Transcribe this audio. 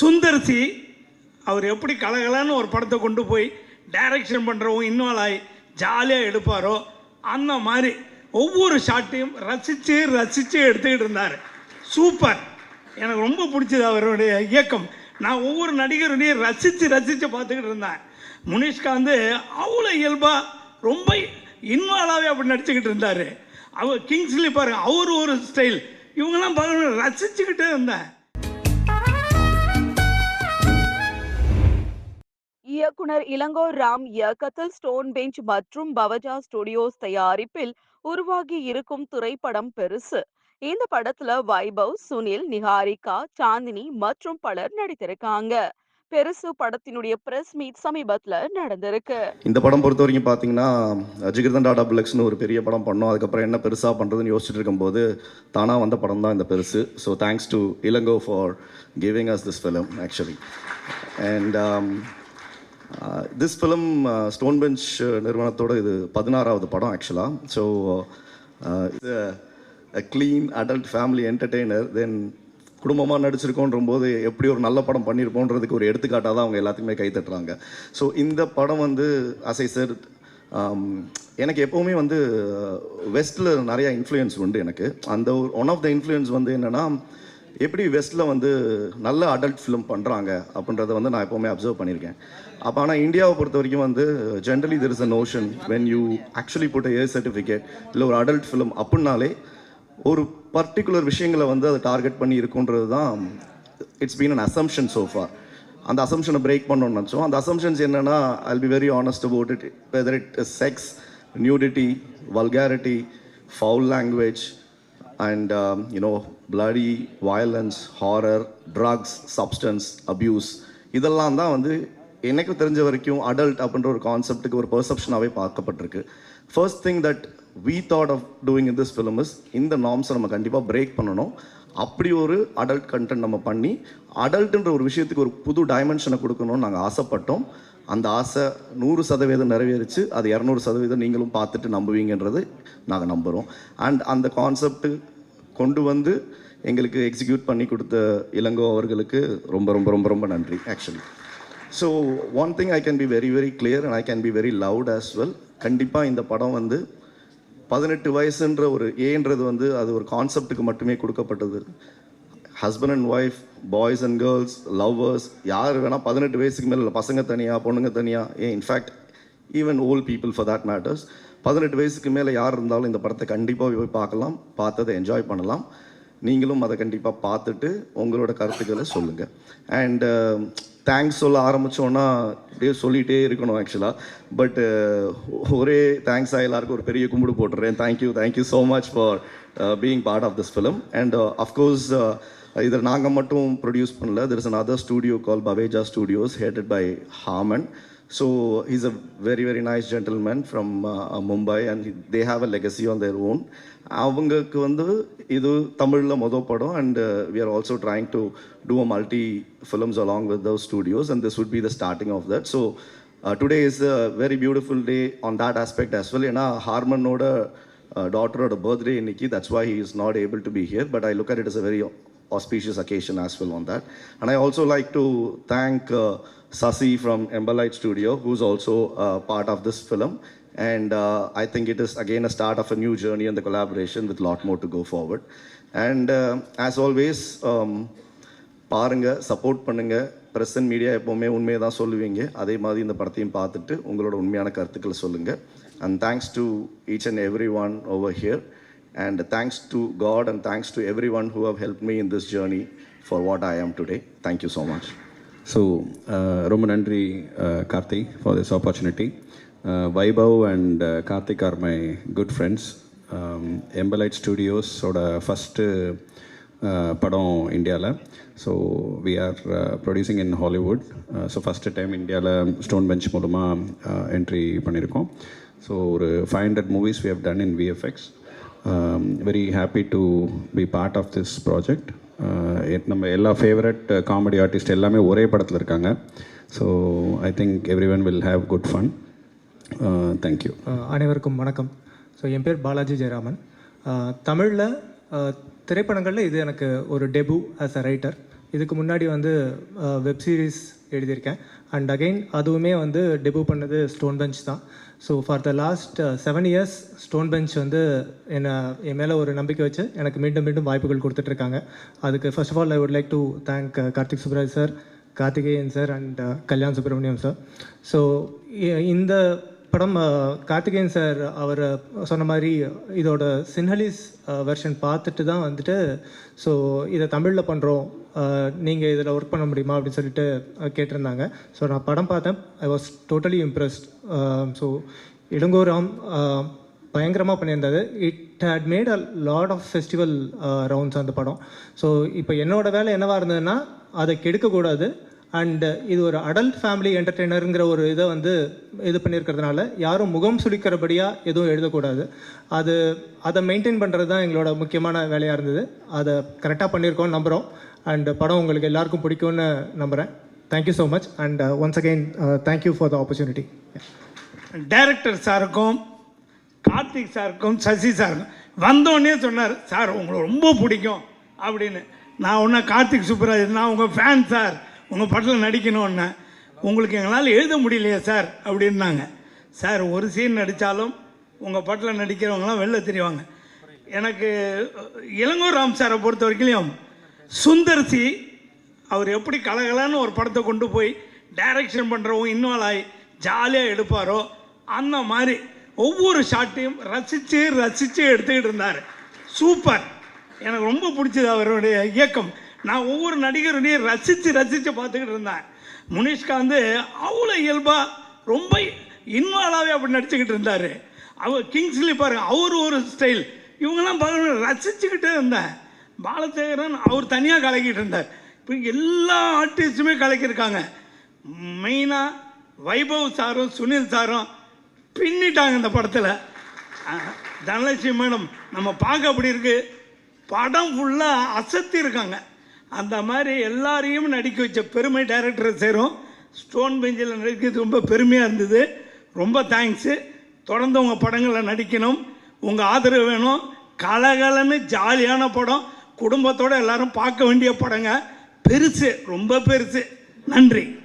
சுந்தர்சி அவர் எப்படி கலகலன்னு ஒரு படத்தை கொண்டு போய் டைரக்ஷன் பண்ணுறவங்க இன்வால்வ் ஆகி ஜாலியாக எடுப்பாரோ அந்த மாதிரி ஒவ்வொரு ஷாட்டையும் ரசித்து ரசித்து எடுத்துக்கிட்டு இருந்தார். சூப்பர் எனக்கு ரொம்ப பிடிச்சது அவருடைய இயக்கம். நான் ஒவ்வொரு நடிகருடையும் ரசித்து ரசித்து பார்த்துக்கிட்டு இருந்தேன். முனிஷ்கா வந்து அவ்வளோ இயல்பாக ரொம்ப இன்வால்வாகவே அப்படி நடிச்சுக்கிட்டு இருந்தார். அவர் கிங்ஸ்லி பாருங்கள் அவர் ஒரு ஸ்டைல் இவங்கெல்லாம் பாருங்க ரசிச்சுக்கிட்டே இருந்தேன். இயக்குனர் இளங்கோ ராம் இயக்கத்தில் ஸ்டோன் பெஞ்ச் மற்றும் பவஜா ஸ்டுடியோஸ் தயாரிப்பில் உருவாகி இருக்கும் திரைப்படம் பெருசு. இந்த படத்துல வைபவ் சுனில் நிஹாரிகா சாந்தினி மற்றும் பலர் நடித்திருக்காங்க. பெருசு படத்தினுடைய பிரஸ் மீட் சமீபத்துல நடந்திருக்கு. இந்த படம் பொறுத்த வரைக்கும் பார்த்தீங்கன்னா ஜிகிர்தன் டாடா பிளக்ஸ்னு ஒரு பெரிய படம் பண்ணோம். அதுக்கப்புறம் என்ன பெருசாக பண்ணுறதுன்னு யோசிச்சுட்டு இருக்கும்போது தானாக வந்த படம் தான் இந்த பெருசு. So thanks to Ilango for giving us this film actually and this film stone bench நிறுவனத்தோட இது பதினாறாவது படம் ஆக்சுவலாக ஸோ இது clean adult family entertainer then குடும்பமாக நடிச்சிருக்கோன்ற போது எப்படி ஒரு நல்ல படம் பண்ணியிருப்போன்றதுக்கு ஒரு எடுத்துக்காட்டாக தான் அவங்க எல்லாத்துக்குமே கை தட்டுறாங்க. ஸோ இந்த படம் வந்து அசை சார் எனக்கு எப்போவுமே வந்து வெஸ்ட்டில் நிறையா இன்ஃப்ளூயன்ஸ் உண்டு எனக்கு. அந்த ஒன் ஆஃப் த இன்ஃப்ளூயன்ஸ் வந்து என்னென்னா எப்படி வெஸ்ட்டில் வந்து நல்ல அடல்ட் ஃபிலிம் பண்ணுறாங்க அப்படின்றத வந்து நான் எப்போவுமே அப்சர்வ் பண்ணியிருக்கேன். அப்போ ஆனால் இந்தியாவை பொறுத்த வரைக்கும் வந்து generally there is a notion when you actually put a certificate இல்லை ஒரு அடல்ட் ஃபிலிம் அப்படின்னாலே ஒரு பர்டிகுலர் விஷயங்களை வந்து அதை டார்கெட் பண்ணி இருக்குன்றது தான் it's been an assumption so far அந்த அசம்ஷனை பிரேக் பண்ணணும்னு நினச்சோம். அந்த அசம்ஷன்ஸ் என்னென்னா I'll be very honest about it whether it sex nudity vulgarity foul language and you know um, bloody violence horror drugs substance abuse இதெல்லாம் தான் வந்து எனக்கு தெரிஞ்ச வரைக்கும் அடல்ட் அப்படின்ற ஒரு கான்செப்டுக்கு ஒரு பெர்செப்ஷனாகவே பார்க்கப்பட்டிருக்கு. First thing that we thought of doing in this film is இந்த நார்ம்ஸை நம்ம கண்டிப்பாக பிரேக் பண்ணணும். அப்படி ஒரு அடல்ட் கண்டென்ட் நம்ம பண்ணி அடல்ட்டுன்ற ஒரு விஷயத்துக்கு ஒரு புது டைமென்ஷனை கொடுக்கணும்னு நாங்கள் ஆசைப்பட்டோம். அந்த ஆசை நூறு சதவீதம் நிறைவேறிச்சு. அது இரநூறு சதவீதம் நீங்களும் பார்த்துட்டு நம்புவீங்கன்றது நாங்கள் நம்புகிறோம் அண்ட் அந்த கான்செப்ட்டு கொண்டு வந்து எங்களுக்கு எக்ஸிக்யூட் பண்ணி கொடுத்த இளங்கோ அவர்களுக்கு ரொம்ப ரொம்ப ரொம்ப ரொம்ப நன்றி actually so one thing I can be very very clear and I can be very loud as well கண்டிப்பாக இந்த படம் வந்து பதினெட்டு வயசுன்ற ஒரு ஏன்றது வந்து அது ஒரு கான்செப்டுக்கு மட்டுமே கொடுக்கப்பட்டது. Husband and wife boys and girls lovers யார் வேணால் பதினெட்டு வயசுக்கு மேலே பசங்க தனியாக பொண்ணுங்க தனியாக ஏன் in fact even old people for that matters பதினெட்டு வயசுக்கு மேலே யார் இருந்தாலும் இந்த படத்தை கண்டிப்பாக போய் பார்க்கலாம் பார்த்ததை என்ஜாய் பண்ணலாம். நீங்களும் அதை கண்டிப்பாக பார்த்துட்டு உங்களோட கருத்துக்களை சொல்லுங்கள் அண்டு தேங்க்ஸ் சொல்ல ஆரம்பித்தோன்னா அப்படியே சொல்லிகிட்டே இருக்கணும் ஆக்சுவலாக பட் uh, ஒரே தேங்க்ஸாக எல்லாருக்கும் ஒரு பெரிய கும்பிடு போட்டுறேன். Thank you thank you so much for being part of this film and of course இதில் நாங்கள் மட்டும் ப்ரொடியூஸ் பண்ணல. There is another studio call Baweja studios headed by Harman so is a very very nice gentleman from Mumbai and they have a legacy on their own அவங்களுக்கு வந்து இது தமிழில் மொதல் படம் and we are also trying to do a multi films along with though studios and this would be the starting of that so today is a very beautiful day on that aspect as well. ஏன்னா ஹார்மனோட டாட்டரோட birthday இன்னைக்கு. That's why he is not able to be here but I look at it as a very auspicious occasion as well on that. And I also like to thank uh, Sasi from Emberlight Studio who's also uh, part of this film. And uh, I think it is again a start of a new journey and the collaboration with lot more to go forward. And uh, as always um, பாருங்க support பண்ணுங்க. Press and media எப்போவுமே உண்மையை தான் சொல்லுவீங்க. அதே மாதிரி இந்த படத்தையும் பார்த்துட்டு உங்களோட உண்மையான கருத்துக்களை சொல்லுங்க. And thanks to each and every one over here and thanks to god and thanks to every one who have help me in this journey for what I am today thank you so much so ரொம்ப நன்றி Karthi for this opportunity Vaibhav and Karthik are my good friends எம்பலைட் ஸ்டூடியோஸோட first படம் இந்தியாவில் so we are producing in Hollywood so first time இந்தியாவில் stone bench மூலமாக entry பண்ணியிருக்கோம் so ஒரு five hundred movies we have done in VFX very happy to be part of this project நம்ம எல்லா favourite comedy artist எல்லாமே ஒரே படத்தில் இருக்காங்க. So I think every one will have good fun thank you அனைவருக்கும் வணக்கம். So என் பேர் பாலாஜி ஜெயராமன். தமிழில் திரைப்படங்களில் இது எனக்கு ஒரு டெபு ஆஸ் அ ரைட்டர் இதுக்கு முன்னாடி வந்து வெப் சீரிஸ் எழுதியிருக்கேன். அண்ட் அகைன் அதுவுமே வந்து டெபு பண்ணது ஸ்டோன் பெஞ்ச் தான். So for the last seven years stone bench வந்து என்னை என் மேலே ஒரு நம்பிக்கை வச்சு எனக்கு மீண்டும் மீண்டும் வாய்ப்புகள் கொடுத்துட்ருக்காங்க. அதுக்கு first of all I would like to thank Karthik Subbaraj sir Karthikeyan sir and Kalyan Subramaniam sir so இந்த படம் கார்த்திகேயன் சார் அவர் சொன்ன மாதிரி இதோட சின்ஹலிஸ் வெர்ஷன் பார்த்துட்டு தான் வந்துட்டு ஸோ இதை தமிழில் பண்ணுறோம் நீங்கள் இதில் ஒர்க் பண்ண முடியுமா? அப்படின்னு சொல்லிட்டு கேட்டிருந்தாங்க. ஸோ நான் படம் பார்த்தேன். I was totally impressed so இளங்கோராம் பயங்கரமாக பண்ணியிருந்தது it had made a lot of festival rounds அந்த படம். ஸோ இப்போ என்னோடய வேலை என்னவாக இருந்ததுன்னா அதை கெடுக்கக்கூடாது. அண்ட் uh, இது ஒரு அடல்ட் ஃபேமிலி என்டர்டெய்னருங்கிற ஒரு இதை வந்து இது பண்ணியிருக்கிறதுனால யாரும் முகம் சுளிக்கிறபடியாக எதுவும் எழுதக்கூடாது. அது அதை மெயின்டைன் பண்ணுறது தான் எங்களோட முக்கியமான வேலையாக இருந்தது. அதை கரெக்டாக பண்ணியிருக்கோம் நம்புகிறோம் அண்ட் படம் உங்களுக்கு எல்லாருக்கும் பிடிக்கும்னு நம்புகிறேன் thank you so much and once again thank you for the opportunity director சாருக்கும் கார்த்திக் சாருக்கும் சசி சாருக்கும் வந்தோடனே சொன்னார் சார் உங்களை ரொம்ப பிடிக்கும் அப்படின்னு. நான் ஒன்றும் கார்த்திக் சுப்ராஜ் நான் உங்கள் ஃபேன் சார். உங்கள் படத்தில் நடிக்கணும்னு. உங்களுக்கு எங்களால் எழுத முடியலையே சார் அப்படின்னாங்க. சார் ஒரு சீன் நடித்தாலும் உங்கள் படத்தில் நடிக்கிறவங்களாம் வெளில தெரிவாங்க. எனக்கு இளங்கோ ராம் சாரை பொறுத்த வரைக்கும் சுந்தர் சி அவர் எப்படி கலகலன்னு ஒரு படத்தை கொண்டு போய் டைரக்ஷன் பண்ணுறவங்க இன்வால்வ் ஆகி ஜாலியாக எடுப்பாரோ அந்த மாதிரி ஒவ்வொரு ஷாட்டையும் ரசித்து ரசித்து எடுத்துக்கிட்டு இருந்தார். சூப்பர் எனக்கு ரொம்ப பிடிச்சது அவருடைய இயக்கம். நான் ஒவ்வொரு நடிகருடையும் ரசித்து ரசித்து பார்த்துக்கிட்டு இருந்தேன். முனிஷ்காந்து அவ்வளோ இயல்பாக ரொம்ப இன்வால்வாகவே அப்படி நடிச்சுக்கிட்டு இருந்தார். அவர் கிங்ஸ்லி பாருங்க அவர் ஒரு ஸ்டைல் இவங்கெல்லாம் பார்க்க ரசிச்சுக்கிட்டே இருந்தேன். பாலசேகரன் அவர் தனியாக கலக்கிட்டு இருந்தார். இப்போ எல்லா ஆர்டிஸ்ட்டுமே கலக்கியிருக்காங்க. மெயினாக வைபவ் சாரும் சுனில் சாரும் பின்னிட்டாங்க இந்த படத்தில். தனலட்சுமி மேடம் நம்ம பார்க்க அப்படி இருக்குது படம் ஃபுல்லாக அசத்தி இருக்காங்க. அந்த மாதிரி எல்லாரையும் நடிக்க வச்ச பெருமை டைரக்டர் சேரும். ஸ்டோன் பெஞ்சில் நடிக்கிறது ரொம்ப பெருமையாக இருந்தது. ரொம்ப தேங்க்ஸு தொடர்ந்து உங்கள் படங்களில் நடிக்கணும். உங்கள் ஆதரவு வேணும். கலகலன்னு ஜாலியான படம். குடும்பத்தோடு எல்லாரும் பார்க்க வேண்டிய படங்க. பெருசு ரொம்ப பெருசு. நன்றி.